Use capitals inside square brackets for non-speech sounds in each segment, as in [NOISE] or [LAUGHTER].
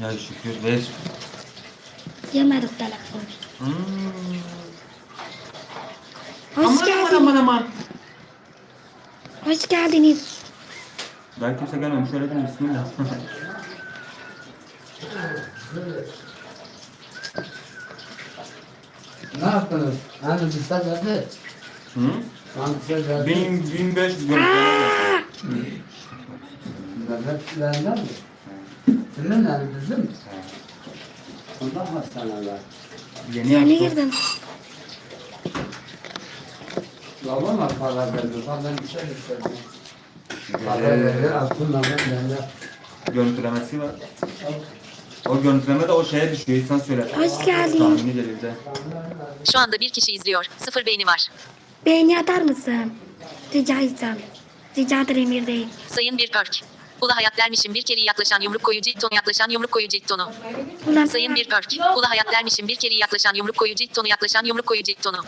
Ya şükür ver. Yemedik telefonu. Hmm. Hoş aman aman geldiniz. aman aman. Hoş geldiniz. Daha kimse gelmemiş. Şöyle bir bismillah. [LAUGHS] Ne yaptınız? Hani bizden geldi. Hı? Hani bizden geldi. Bin, bin beş görüntüler. Devletlerinden mi? Yani bizim? Ondan hastaneler. Yeni Yeni yaptım. girdim. Babam para verdi. Ben bir şey istedim. Para verdi. Aslında ben ben Görüntülemesi var. O görüntüleme de o şeye düşüyor. İnsan söyler. Hoş geldin. Tahmini gelir de. Şu anda bir kişi izliyor. Sıfır beğeni var. Beğeni atar mısın? Rica etsem. Rica ederim bir değil. Sayın bir perk. Ula hayat dermişim bir kere yaklaşan yumruk koyucu tonu yaklaşan yumruk koyucu tonu. Sayın bir perk. Ula hayat dermişim bir kere yaklaşan yumruk koyucu tonu yaklaşan yumruk koyucu tonu.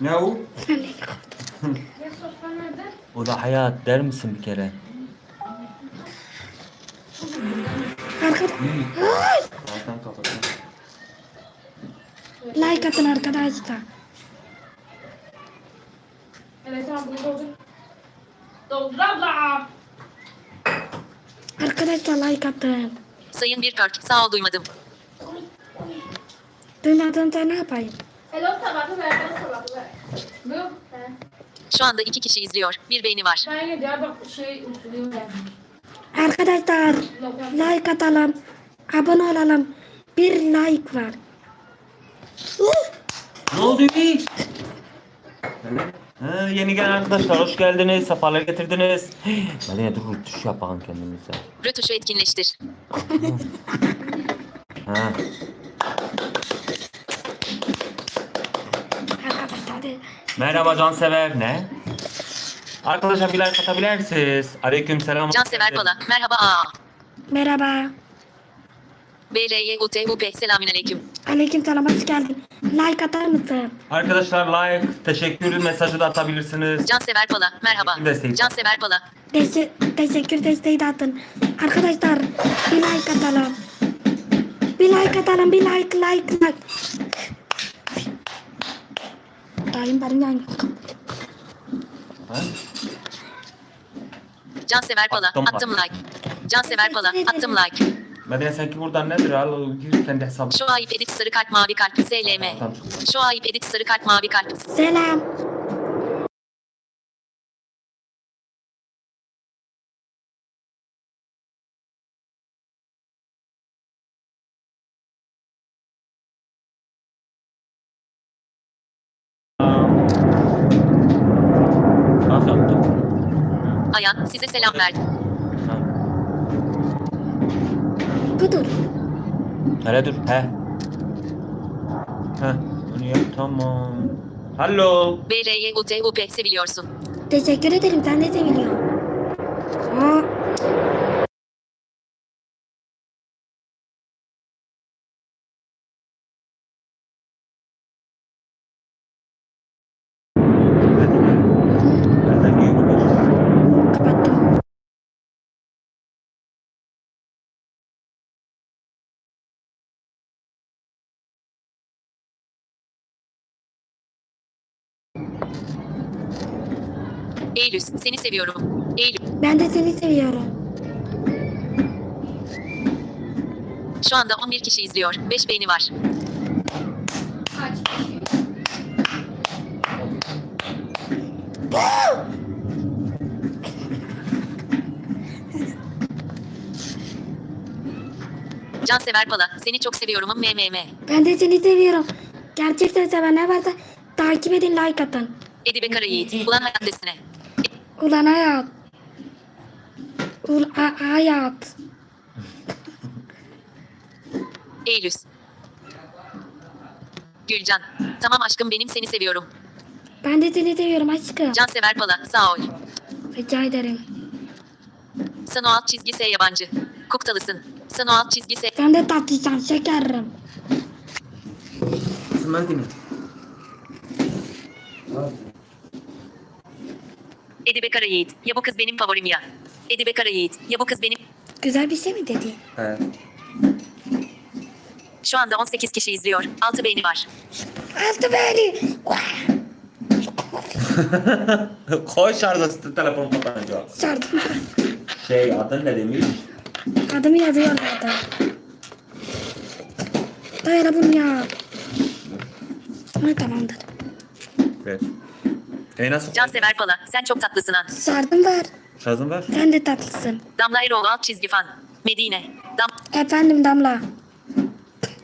Ne o? Sen ne O da hayat der misin bir kere? Arkada. Ay! Zaten kapattım. Like atın arkadaşlar. Evet tamam bunu doldur. Doldur abla. Arkadaşlar like atın. Sayın bir perk. Sağ ol duymadım. Duymadığımda ne yapayım? Hello tabakı ver, ben tabakı ver. Bu. He. Şu anda iki kişi izliyor. Bir beğeni var. Ben yine Diyarbakır şey usulü ver. Arkadaşlar like atalım. Abone olalım. Bir like var. Ne oldu? Ha, yeni gelen arkadaşlar hoş geldiniz. Sefalar getirdiniz. [GASPS] Medine dur tuş yapalım kendimize. Rötuşu etkinleştir. [LAUGHS] Ha. Merhaba cansever. Ne? Arkadaşlar bir like atabilir misiniz? Aleyküm selam. Cansever Pala. Merhaba aa. Merhaba. BRY UTUP selamünaleyküm. Aleyküm selam hoş geldin. Like atar mısın? Arkadaşlar like, teşekkür mesajı da atabilirsiniz. Cansever Pala. Merhaba. Desteği. Cansever Pala. Teşe teşekkür desteği de atın. Arkadaşlar bir like atalım. Bir like atalım. Bir like like like. Dayım benim yani. Ha? Cansever Pala. Attım. Attım like. Cansever Pala. Attım like. Medine sanki buradan nedir? Al gir kendi hesabı. Şu ayıp edit sarı kalp mavi kalp SLM. Tamam. Şu ayıp edit sarı kalp mavi kalp. Selam. Ayan size selam verdim. Ha. Budur. Hele dur. He. He. Onu yap tamam. Hello. BRY UTUP seviliyorsun. Teşekkür ederim. Sen de seviliyorsun. Eylül seni seviyorum. Eylül Ben de seni seviyorum. şu anda 11 kişi izliyor. 5 beğeni var. Cansever Pala seni çok seviyorum MMM. Ben de seni seviyorum. Gerçekten seven ne varsa takip edin like atın. Edibe Kara Yiğit. Ulan hayat desene. Ulan hayat. Ul a- hayat. Eylül. Gülcan. Tamam aşkım benim seni seviyorum. Ben de seni seviyorum aşkım. Cansever Pala sağ ol. Rica ederim. Sana alt çizgi S yabancı. Kuktalısın. Sana alt çizgi S. Sen de tatlıysan şekerim. Medine. Edibe Kara Yiğit. Ya bu kız benim favorim ya. Edibe Kara Yiğit. Ya bu kız benim. Güzel bir şey mi dedi? He. Şu anda 18 kişi izliyor. 6 beğeni var. Altı beni. [LAUGHS] Koy şarjı telefon kapanınca. Sardım. Şey adın ne demiş? Adımı yazıyor zaten. Dayara bunu ya. Ne tamamdır. Ver. E nasıl? Cansever Pala. Sen çok tatlısın an. Sardım var. Şarjın var. Sen de tatlısın. Damla Eroğlu alt çizgi fan. Medine. Dam. Efendim Damla.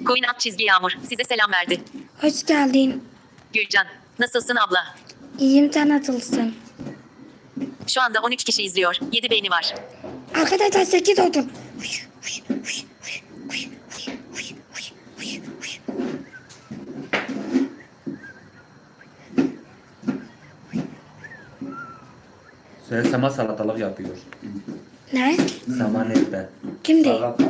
Koyun alt çizgi Yağmur. Size selam verdi. Hoş geldin. Gülcan. Nasılsın abla? İyiyim sen nasılsın? Şu anda 13 kişi izliyor. 7 beğeni var. Arkadaşlar 8 oldum. Söyle Sema salatalık yapıyor. Ne? Sema nerede? Kimdi? Salata.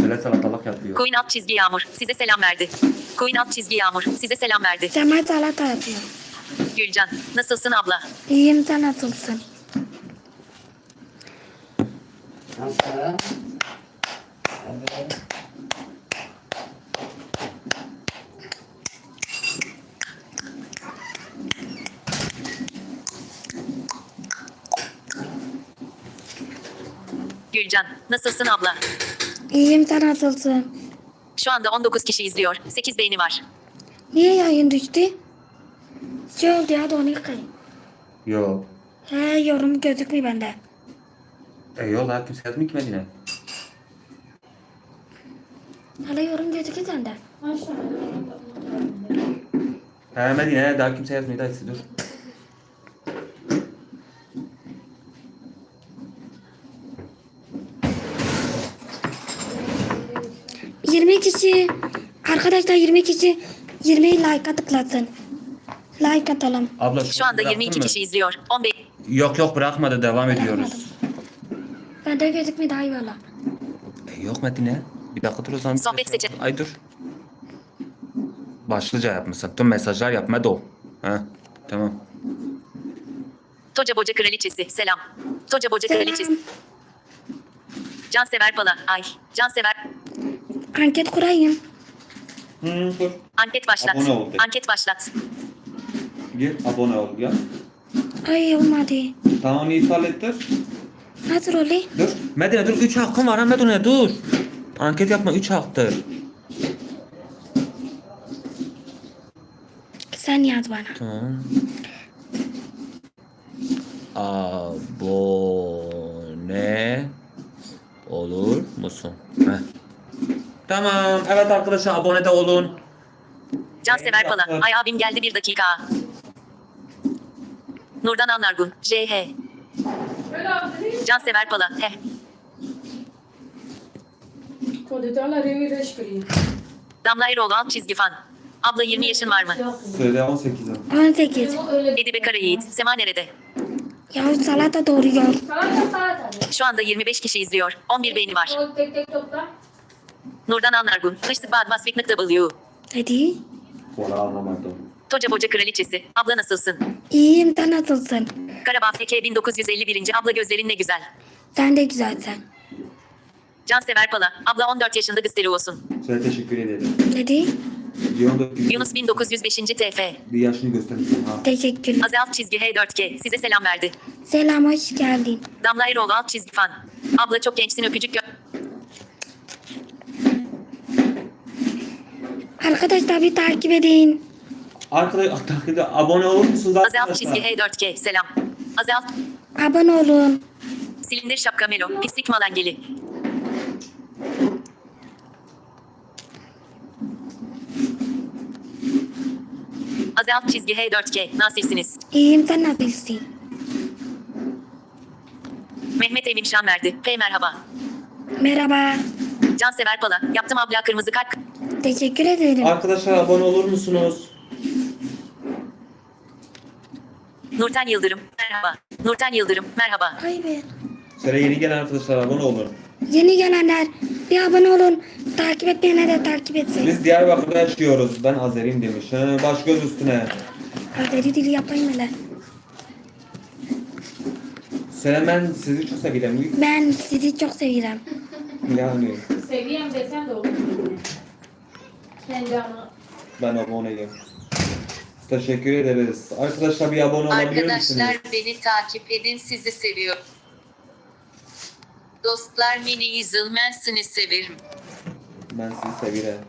Söyle salatalık yapıyor. Koyun alt çizgi Yağmur. Size selam verdi. Koyun alt çizgi Yağmur. Size selam verdi. Sema salata yapıyor. Gülcan. Nasılsın abla? İyiyim sen nasılsın? Nasıl? Evet. Gülcan. Nasılsın abla? İyiyim sen nasılsın? Şu anda 19 kişi izliyor. 8 beğeni var. Niye yayın düştü? Şey oldu ya da onu yıkayın. Yok. He yorum gözükmüyor bende. E yok lan kimse yazmıyor ki Medine. Hala yorum gözüküyor sende. He Medine daha kimse yazmıyor da dur. Yirmi kişi. Arkadaşlar 20 kişi 20 like'a tıklasın. Like atalım. Abla Şu anda bıraktın 22 mı? kişi izliyor. 15 Yok yok bırakmadı devam ediyoruz. Bende gözükmüyor daha iyi valla. E, yok Medine. Bir dakika dur o zaman. Sohbet seçin. Ay dur. Başlıca yapmışsın. Tüm mesajlar yapma da o. Ha, tamam. Toca Boca Kraliçesi. Selam. Toca Boca Selam. Kraliçesi. Cansever Pala. Ay. Cansever. Anket kurayım. Hı, dur. Anket başlat. Abone ol. Anket başlat. Gir abone ol ya. Ay olmadı. Tamam iptal ettir. Nasıl oluyor? Dur. Medine dur 3 hakkın var ha Medine dur. Anket yapma 3 haktır. Sen yaz bana. Tamam. Abone olur musun? Heh. Tamam. Evet arkadaşlar abone de olun. Cansever Pala. Ay abim geldi bir dakika. Nurdan Anlargun. JH. Böyle abi. Cansever Pala. He. Reş kariye. Damla Eroğlu alt çizgi fan. Abla 20 yaşın var mı? Söyle 18 18. Öyle. Edibe Karayiğit. Sema nerede? Ya salata doğruyor. Salata salata. Şu anda 25 kişi izliyor. 11 beğeni var. Tek tek topla. Nurdan Anlargun. Hırsız Badmas Viknik W. Dedi. Valla anlamadım. Toca Boca Kraliçesi. Abla nasılsın? İyiyim sen nasılsın? Karabağ FK 1951. Abla gözlerin ne güzel. Sen de güzelsen. Cansever Pala. Abla 14 yaşında gösteri olsun. Söyle teşekkür ederim. Dedi. Yunus 1905. TF. Bir yaşını göstereceğim ha. Teşekkür. Aze alt çizgi H4K. Size selam verdi. Selam hoş geldin. Damla Eroğlu alt çizgi fan. Abla çok gençsin öpücük gö... Arkadaşlar bir takip edin. Arkadaşlar takipte abone olur musunuz Aze alt çizgi H4K. Selam. Aze alt... Abone olun. Silindir şapka Melo. Pislik malengeli. Aze alt çizgi H4K. Nasirsiniz. İyiyim sen nasılsın? Mehmet Emin Şan verdi. Hey merhaba. Merhaba. Cansever Pala. Yaptım abla kırmızı kalp. Teşekkür ederim. Arkadaşlar abone olur musunuz? Nurten Yıldırım. Merhaba. Nurten Yıldırım. Merhaba. Ay be. Yeni gelen arkadaşlar abone olun. Yeni gelenler bir abone olun. Takip etmeyenler de takip etsin. Biz Diyarbakır'da yaşıyoruz. Ben Azeriyim demiş. He, baş göz üstüne. Azeri dili yapayım hele. Selam ben sizi çok seviyorum. Ben sizi çok seviyorum. Yani Seviyem desen de olur. Kendi ben aboneyim. Teşekkür ederiz. Arkadaşlar bir abone olabilir misiniz? Arkadaşlar beni takip edin sizi seviyorum. Dostlar beni izlemezsiniz severim. Ben sizi seviyorum.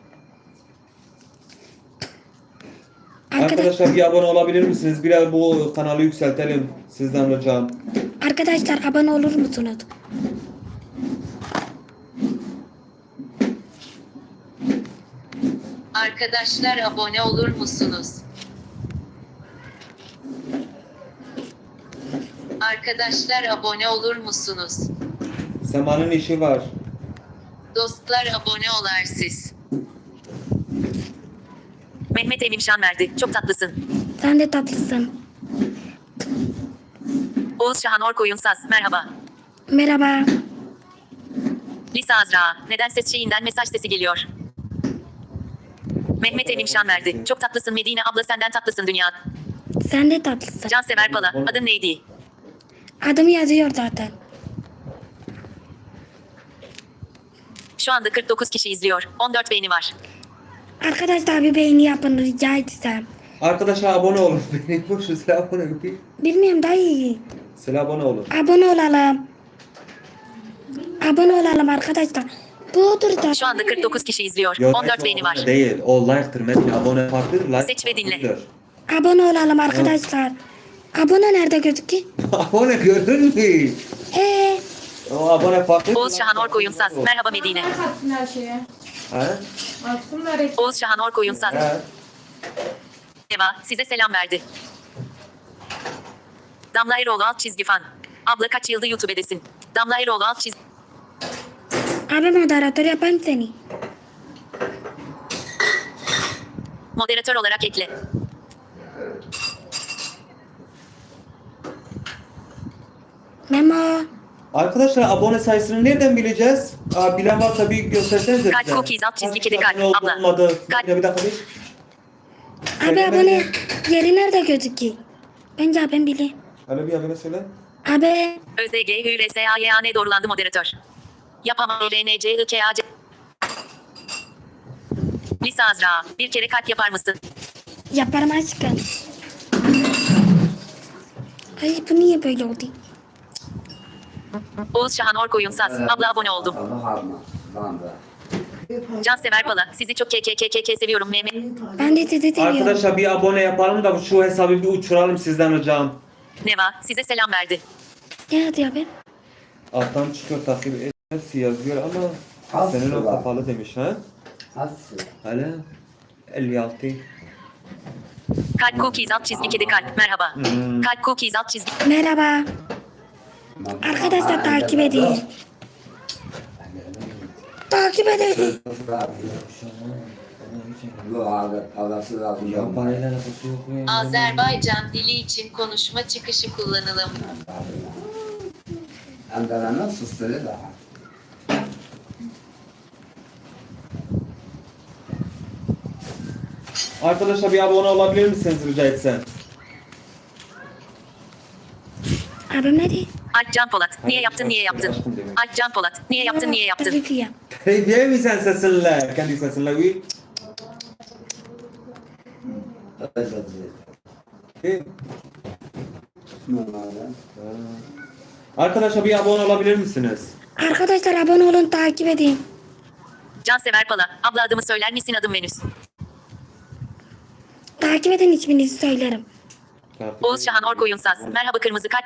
Arkadaş, Arkadaşlar bir abone olabilir misiniz? Biraz bu kanalı yükseltelim. Sizden ricam. arkadaşlar abone olur musunuz? Arkadaşlar abone olur musunuz? Arkadaşlar abone olur musunuz? Sema'nın işi var. Dostlar abone olar siz. Mehmet Emin verdi. Çok tatlısın. Sen de tatlısın. Oğuz Şahan Orkoyunsaz. Merhaba. Merhaba. Lisa Azra. Neden ses şeyinden mesaj sesi geliyor? Mehmet Emin verdi. Çok tatlısın Medine abla senden tatlısın dünya. Sen de tatlısın. Cansever Pala. Adın neydi? Adım yazıyor zaten. Şu anda 49 kişi izliyor. 14 beğeni var. Arkadaşlar bir beğeni yapın rica etsem. Arkadaşlar abone olun. [LAUGHS] Beni boş ver, abone olun. Bilmiyorum daha iyi. Size abone olun. Abone olalım. Abone olalım arkadaşlar. Budur zaten. Şu anda 49 kişi izliyor. Yok, 14 beğeni var. Değil. O like'tır. Mesela abone farklıdır. Like Seç ve dinle. farklıdır. Abone olalım arkadaşlar. Abone nerede gözüküyor? [LAUGHS] abone gördün mü? Ee, O abone farklı. Oğuz Şahan Orkoyunsaz. Merhaba Medine. Her şeye. Ha? Atsınlar. Oğuz Şahan Orkoyunsaz. Ha? Eva size selam verdi. Damla Eroğlu alt çizgi fan. Abla kaç yıldır YouTube'desin? Damla Eroğlu alt çizgi. Abi moderatör yapayım seni. Moderatör olarak ekle. Memo. Arkadaşlar abone sayısını nereden bileceğiz? Aa, bilen varsa bir göstersenize Kalp cookies, alt çizgi, Kaç kedi kişi kalp, abla. Olmadı. Kalp. Bir dakika bir. Abi Söyle abone yeri nerede gözüküyor? Bence abim bilir. Hadi bir abone söyle. Abi ÖZG HÜRSAYAN doğrulandı moderatör. Yapamam LNC IKAC. Lisa Azra. Bir kere kalp yapar mısın? yaparım aşkım. Ay bu niye böyle oldu? Oğuz Şahan Orkoyunsaz. Abla abone oldum. Da. Cansever Pala. Sizi çok KKKK seviyorum Mehmet. Ben de sizi seviyorum. Arkadaşlar bir abone yapalım da şu hesabı bir uçuralım sizden ricam. Neva size selam verdi. Ne yazıyor abi? Alttan çıkıyor takip etmesi yazıyor ama Az senin o kapalı demiş ha. Hatsın. Hala 56. Kalp cookies alt çizgi kedi kalp. Merhaba. Hmm. Kalp cookies alt çizgi. Merhaba. Arkadaşlar takip edin. Takip edin. Bu abi parası lazım. Ya parayla alakası yok mu? ya? Azerbaycan dili için konuşma çıkışı kullanılım. Ankara'nın susları da. Arkadaşlar bir abone olabilir misiniz rica etsem? Abim ne diyor? Alp Can Polat. Niye yaptın niye yaptın? Alp Can Polat. Niye yaptın niye yaptın? Tabii ki ya. Diye mi sen sesinle? Kendi sesinle Hey. Normalde. Arkadaşlar bir abone olabilir misiniz? Arkadaşlar abone olun takip edin. Cansever Pala. Abla adımı söyler misin adım Venüs. Takip edin isminizi söylerim. Oğuz Şahan Orkoyunsaz. Merhaba kırmızı kalp.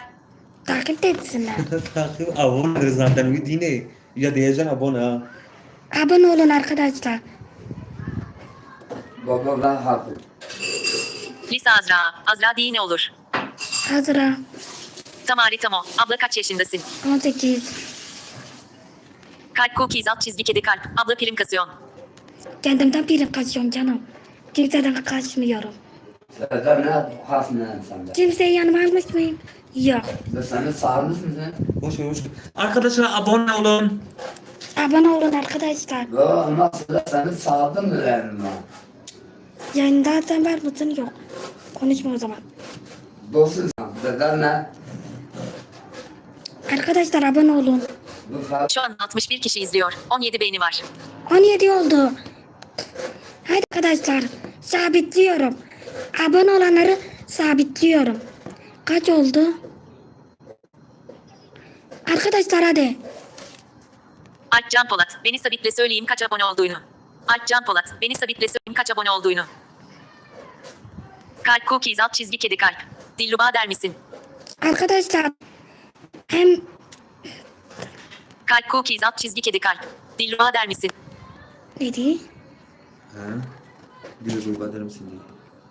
Takip de etsinler. [LAUGHS] Takip abone zaten uy dine. Ya diyeceksin abone ha. abone olun arkadaşlar. Baba ben hafif. Lisa Azra. Azra değil ne olur? Hazıra. Tamari Tamo. Abla kaç yaşındasın? 18. Kalp cookies alt çizgi kedi kalp. Abla prim kasyon. Kendimden prim kaçıyorum canım. Kimseden kaçmıyorum. Sen ne hasminen sende? Kimseyi yanıma almış mıyım? Yok. Ve seni sarmış mısın? Boş ver. Arkadaşlar abone olun. Abone olun arkadaşlar. Yo nasıl da seni mı derim ben? Yayında sen var mısın? Yok. Konuşma o zaman. Dostun sen. Deden ne? Arkadaşlar abone olun. Bu Şu an 61 kişi izliyor. 17 beğeni var. 17 oldu. Hadi arkadaşlar sabitliyorum. Abone olanları sabitliyorum. Kaç oldu? Arkadaşlar hadi. Alp Can Polat. Beni sabitle söyleyeyim kaç abone olduğunu. Alp Can Polat. Beni sabitle söyleyeyim kaç abone olduğunu. Kalp cookies alt çizgi kedi kalp. Dilruba der misin? Arkadaşlar hem Kalp cookies alt çizgi kedi kalp. Dilruba der misin? dedi? He? Bir duygu eder misin diye.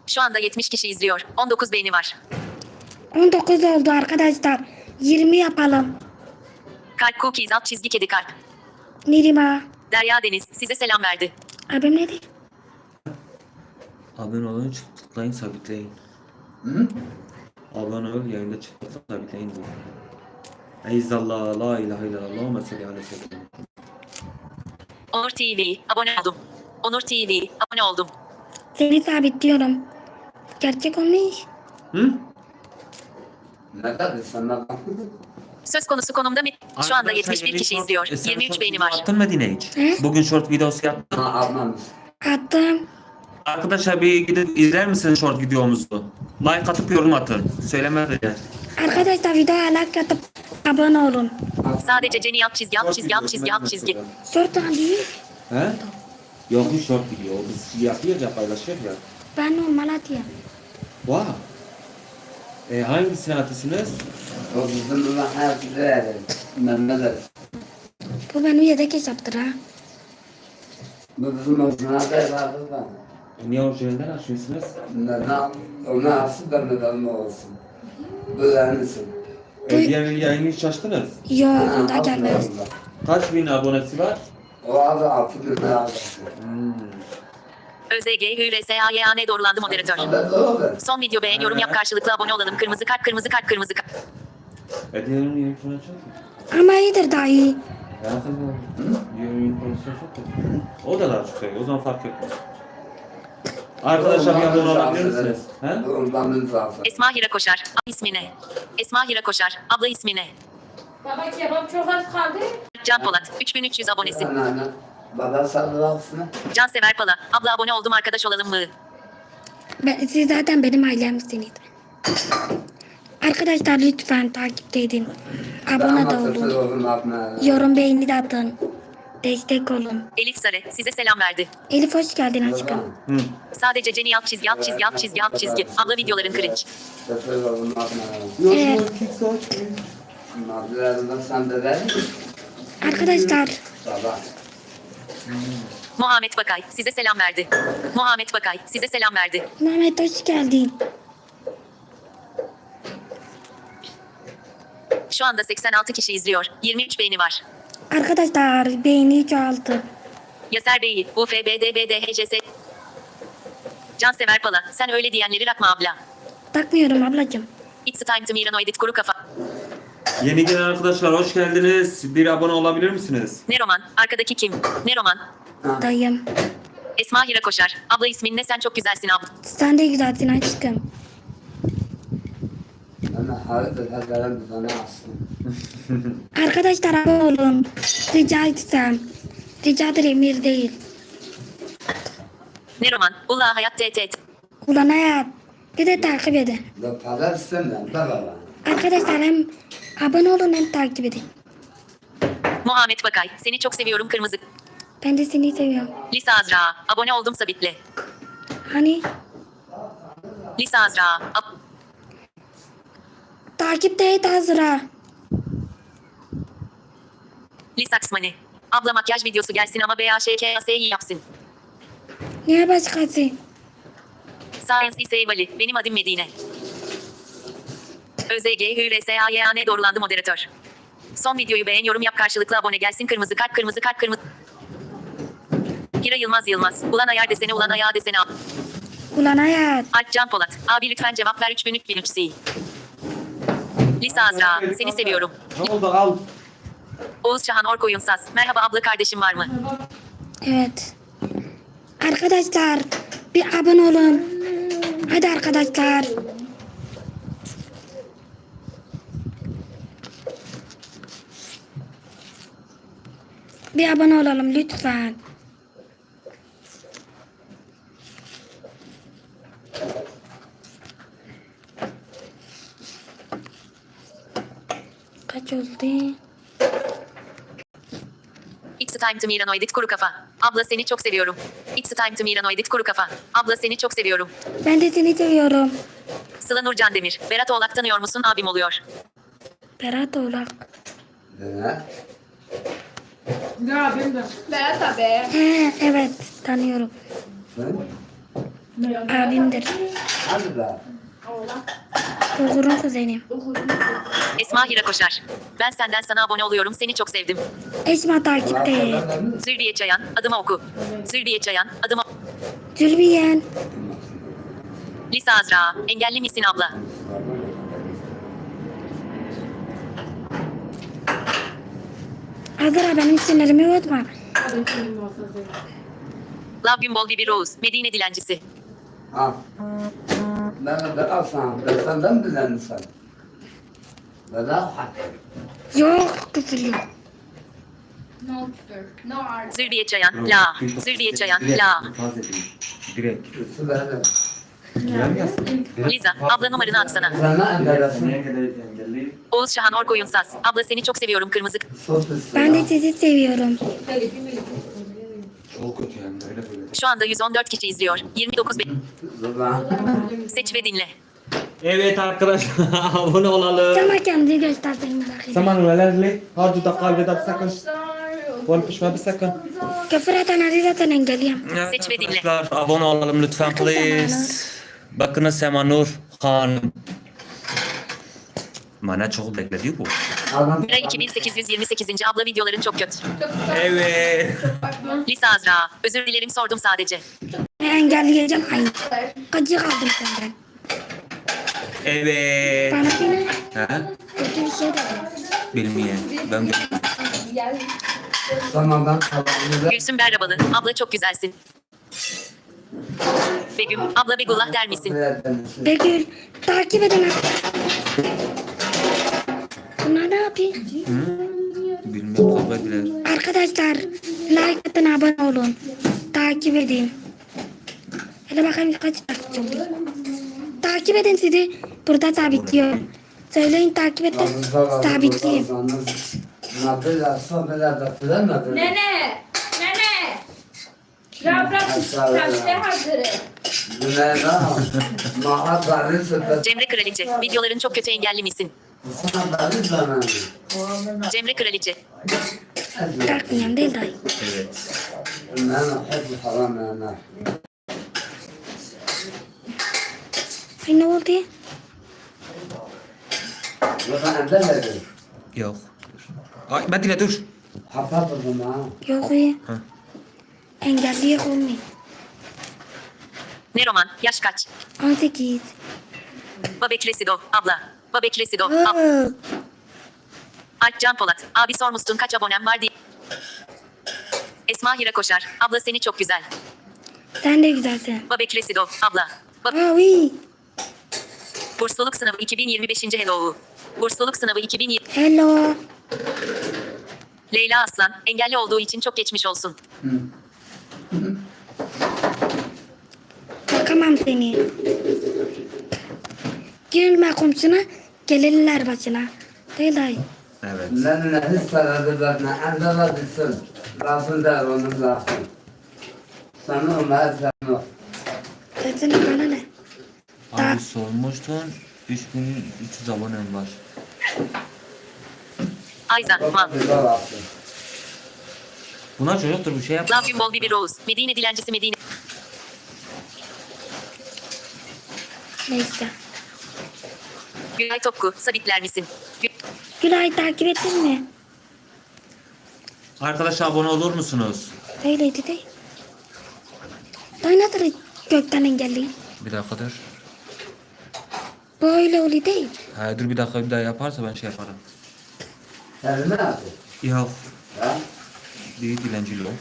Şu anda 70 kişi izliyor. 19 beğeni var. 19 oldu arkadaşlar. 20 yapalım. Kalp cookies alt çizgi kedi kalp. Nirima. Derya Deniz size selam verdi. Abim ne dedi? Abone olun tıklayın sabitleyin. Hı? Abone ol yayında çıktık sabitleyin diyor. Eyzallah la ilahe illallah Allahümme salli ala seyyidina. Onur TV. Abone oldum. Onur TV. Abone oldum. Seni sabitliyorum. Gerçek olmuş. Hı? ne kadar sana Söz konusu konumda mı? Şu anda 71 kişi izliyor. E, sen 23 short beğeni var. Attın mı Dine hiç? He? Bugün short videosu yaptın. Ha almamış. Attım. Arkadaşlar bir gidip izler misiniz short videomuzu? Like atıp yorum atın. Söyleme de. Arkadaşlar videoya like atıp abone olun. Sadece Jenny alt çizgi alt çizgi alt çizgi alt çizgi. Short değil. He? Bir short video. Biz yapıyoruz ya paylaşıyoruz ya. Ben normal atayım. Wow. E? O bizim bundan her verir. Mehmet Ali. Bu benim yedek hesaptır ha. Bu bizim orijinal değil abi ben. Niye orijinalden açıyorsunuz? Neden? Onu alsın da neden olsun. Bu yenisin. E, diğer yayını hiç açtınız. Yok Ha, o da al gelmez. Kaç bin abonesi var? O adı altı alsın. ÖZG HÜRSAYAN doğrulandı moderatör. Son video beğen yorum yap karşılıklı abone olalım. Kırmızı kalp kırmızı kalp kırmızı kalp. E, falan açalım. Ama iyidir daha iyi. O da daha çok şey. O zaman fark etmez. Arkadaşlar bir abone olabilir misiniz? He? Esma Hira Koşar. Abla ismi ne? Esma Hira Koşar. Abla ismi ne? Baba kebap çok az kaldı. Can Polat. 3300 abonesin. Anneanne. Baba sallı alsın. Cansever Pala. Abla abone oldum arkadaş olalım mı? Ben, siz zaten benim ailemsiniz. Arkadaşlar lütfen takipte edin. Abone de olun. olun. Yorum beğeni de atın. Destek olun. Elif Sare. Size selam verdi. Elif hoş geldin aşkım. Hı. Sadece Jenny alt çizgi alt çizgi alt çizgi alt çizgi. Abla videoların cringe. Sefer olun atma. Evet. Maddelerinde sen de ver. Arkadaşlar Baba. Muhammed Bakay. Size selam verdi. Muhammed Bakay. Size selam verdi. Mehmet hoş geldin. Şu anda 86 kişi izliyor. 23 beğeni var. Arkadaşlar beğeni çoğaltı. Yaser Bey, UFBDBDHCS. Cansever Pala, sen öyle diyenleri rakma abla. Takmıyorum ablacığım. It's time to Miranoid kuru kafa. Yeni gelen arkadaşlar hoş geldiniz. Bir abone olabilir misiniz? Ne roman? Arkadaki kim? Ne roman? Dayım. Esma Hira Koşar. Abla ismin ne? Sen çok güzelsin abla. Sen de güzelsin aşkım. Ama hayırdır hazırım bir tane. Arkadaşlar abone olun. Rica etsem. Ricadır emir değil. Ne roman? Ula hayat TT. Ulan hayat. Bir de takip edin. Para istemiyorum da baba. Arkadaşlar hem abone olun hem takip edin. Muhammed Bakay. Seni çok seviyorum kırmızı. Ben de seni seviyorum. Lisa Azra. Abone oldum sabitle. Hani Lisa Azra. Ab- takipte et hazıra. Lisa Aksmani. Abla makyaj videosu gelsin ama BAŞKAS'yi yapsın. Niye başkası? Science Iseyvali. Benim adım Medine. ÖZG HÜRSAYAN doğrulandı moderatör. Son videoyu beğen yorum yap karşılıklı abone gelsin kırmızı kalp kırmızı kalp kırmızı. Hira Yılmaz Yılmaz. Ulan ayar desene ulan ayağı desene. Ulan hayat. Alp Can Polat. Abi lütfen cevap ver 3000 3000 3000. Lisa Azra. Seni seviyorum. Ne oldu al. Oğuz Şahan Ork Oyunsaz. Merhaba abla kardeşim var mı? Evet. Arkadaşlar bir abone olun. Hadi arkadaşlar. Bir abone olalım lütfen. Kaç oldu? It's time to Miranoidit kuru kafa. Abla seni çok seviyorum. It's time to Miranoidit kuru kafa. Abla seni çok seviyorum. Ben de seni seviyorum. Sıla Nurcan Demir. Berat Oğlak tanıyor musun abim oluyor. Berat Oğlak. Ne? Ya benim de. Berat abi. He, evet tanıyorum. Sen? Abimdir. Hadi be. Uğur'un kuzenim. Esma Hira Koşar. Ben senden sana abone oluyorum seni çok sevdim. Esma takipte. Zülbiye Çayan. Adıma oku. Zülbiye Çayan. Adıma Zülbiyen. Lisa Azra. Engelli misin abla? Azra benim sinirimi unutma. Love Gümbol Bibi Rose. Medine dilencisi. Al. Ben de al sana. Ben senden bilen sen. Ben de. Yok küfür yok. No küfür. No art. Zülbiye Çayan. La. Zülbiye Çayan. La. Direkt. Benim. Liza. Abla numaranı atsana. Oğuz Şahan Orkoyunsaz. Abla seni çok seviyorum kırmızı. Ben de sizi seviyorum. Çok kötü yani öyle böyle. Şu anda 114 kişi izliyor. 29 bin. Seç ve dinle. Evet arkadaşlar [LAUGHS] abone olalım. Sana kendini etme. Zaman velerli. Hadi da kalbede bir sakın. Pişme bir sakın. Küfür eden hadi zaten engelliyim. Seç ve dinle. Arkadaşlar abone olalım lütfen please. Bakınız Semanur Hanım. Bana çok bekledi bu. Mira 2828. abla videoların çok kötü. Evet. Lisa Azra. Özür dilerim sordum sadece. Engelleyeceğim. Ay. Gıcık aldım senden. Evet. Bana bir Ha? kötü bir şey de Bilmiyorum. Ben ben kalanını Gülsüm Berrabalı. Abla çok güzelsin. Begüm. Abla Begullah der misin? de Begül takip edin. Bunlar ne yapıyor? bilmiyorum sohbetler. Arkadaşlar like atın abone olun. Takip edin. Hele bakayım kaç takipçi oldu. Takip edin sizi. Burada sabitliyor. Söyleyin takip et sabitleyeyim. Nene. Cemre Kraliçe. Videoların çok kötü engelli misin? Cemre Kraliçe. Takmıyorum değil dayı. Evet. Ay ne oldu? Yok. Ay Medine dur. Yok iyi. Ha. Engelliye olmuyor. Ne roman? Yaş kaç? 18. Babek Resido. Abla. Babek Resido. Ab Alp Can Polat. Abi sormuştun kaç abonem var diye. Esma Hira Koşar. Abla seni çok güzel. sen de güzelsin. Babek Resido. Abla. Ba Aa. Bursluluk sınavı 2025. Hello. Bursluluk sınavı 2020. Hello. Leyla Aslan. Engelli olduğu için çok geçmiş olsun. Bakamam seni. Gelme komşuna, gelirler başına. Değil dayı. Evet. Ben ne hissederdi ben ne anlamadıysın. Lazım der onun lazım. Sana ömer sana. Dedin bana ne? Abi sormuştun. 3300 abonem var. Ayzan, man. Bunlar çocuktur bir şey yap. Lafyum Bol Bibi Rose. Medine dilencisi Medine. Neyse. Gülay Topku. Sabitler misin? Gül Gülay takip ettin mi? Arkadaşlar abone olur musunuz? Öyleydi değil. Ben nasıl gökten engelleyim? Bir dakika dur. Böyle oluyor değil. Ha, dur bir dakika bir daha yaparsa ben şey yaparım. Sen ne yapıyorsun? Yok. Ha? bir dilenciliğe.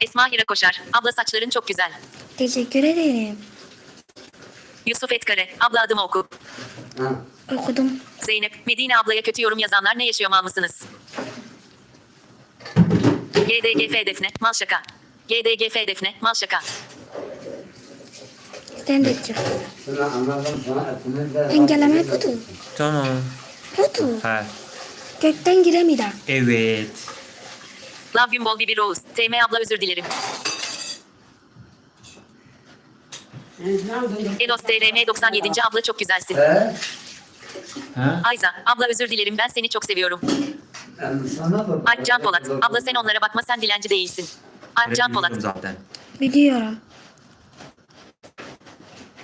Esma Hira Koşar. Abla saçların çok güzel. Teşekkür ederim. Yusuf Etkare. Abla adımı oku. Ha. Okudum. Zeynep, Medine ablaya kötü yorum yazanlar ne yaşıyor mal mısınız? GDGF Defne, mal şaka. GDGF Defne, mal şaka. Sen de çık. Engelleme budur. Tamam. Budur. He. Gökten giremiyor. Evet. Love Gümbol Bibi Rose. TM abla özür dilerim. Elos TRM 97. abla çok güzelsin. He? Ha? Ayza. Abla özür dilerim ben seni çok seviyorum. Yani sana da... Alp Can Polat. Abla sen onlara bakma sen dilenci değilsin. Alp Can Polat. Zaten. Biliyorum.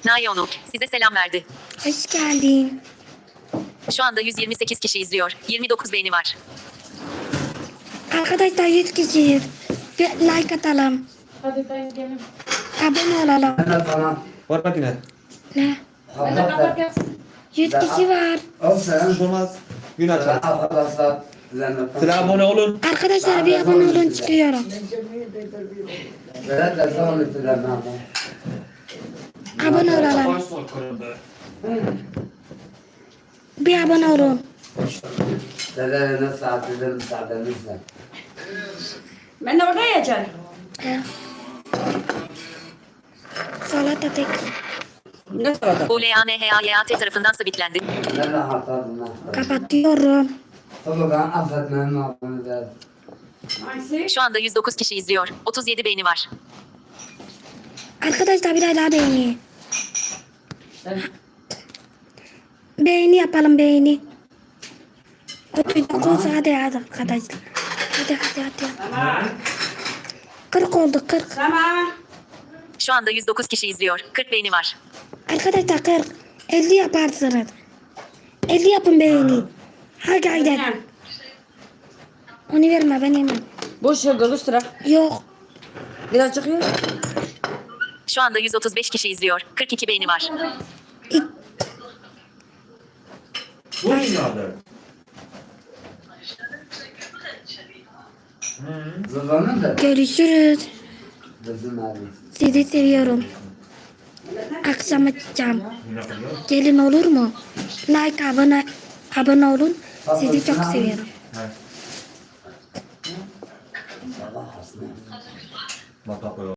Nayoğlu. Size selam verdi. Hoş geldin. Şu anda 128 kişi izliyor. 29 beğeni var. Arkadaşlar 100 kişiyiz. Bir like atalım. Hadi ben gelin. Abone olalım. Ben sana... Var bak yine. Ne? Ben de kapat gelsin. 100 kişi var. O sen... Bir şey olmaz. Gün açar. Arkadaşlar... Size abone olun. Arkadaşlar bir abone olun çıkıyorum. Evet Abone olalım. Bir abone olun. Dedelerine saatinde müsaadenizle. Ben orada yiyeceğim. He. Salata tek. Ne sırada? ULANHAYAT tarafından sabitlendi. Ne de hatadım lan. Kapatıyorum. Tolugan affetmenin. Hangisi? Şu anda 109 kişi izliyor. 37 beğeni var. Arkadaşlar bir daha beğeni. Beğeni yapalım beğeni. 39 hadi hadi arkadaşlar. Hadi hadi hadi. Tamam. 40 oldu 40. Tamam. Şu anda 109 kişi izliyor. 40 beğeni var. Arkadaşlar 40. 50 yaparsınız. 50 yapın beğeni. Hadi. Aynen. Onu verme ben yemem. Boş ver göz sıra. Yok. Biraz çıkıyor. Şu anda 135 kişi izliyor. 42 beğeni var. Bu ne adı? Zırvanın da görüşürüz. abi. Sizi seviyorum. Akşam açacağım. Gelin olur mu? Like abone abone olun. Sizi çok seviyorum. Aslında. Bak.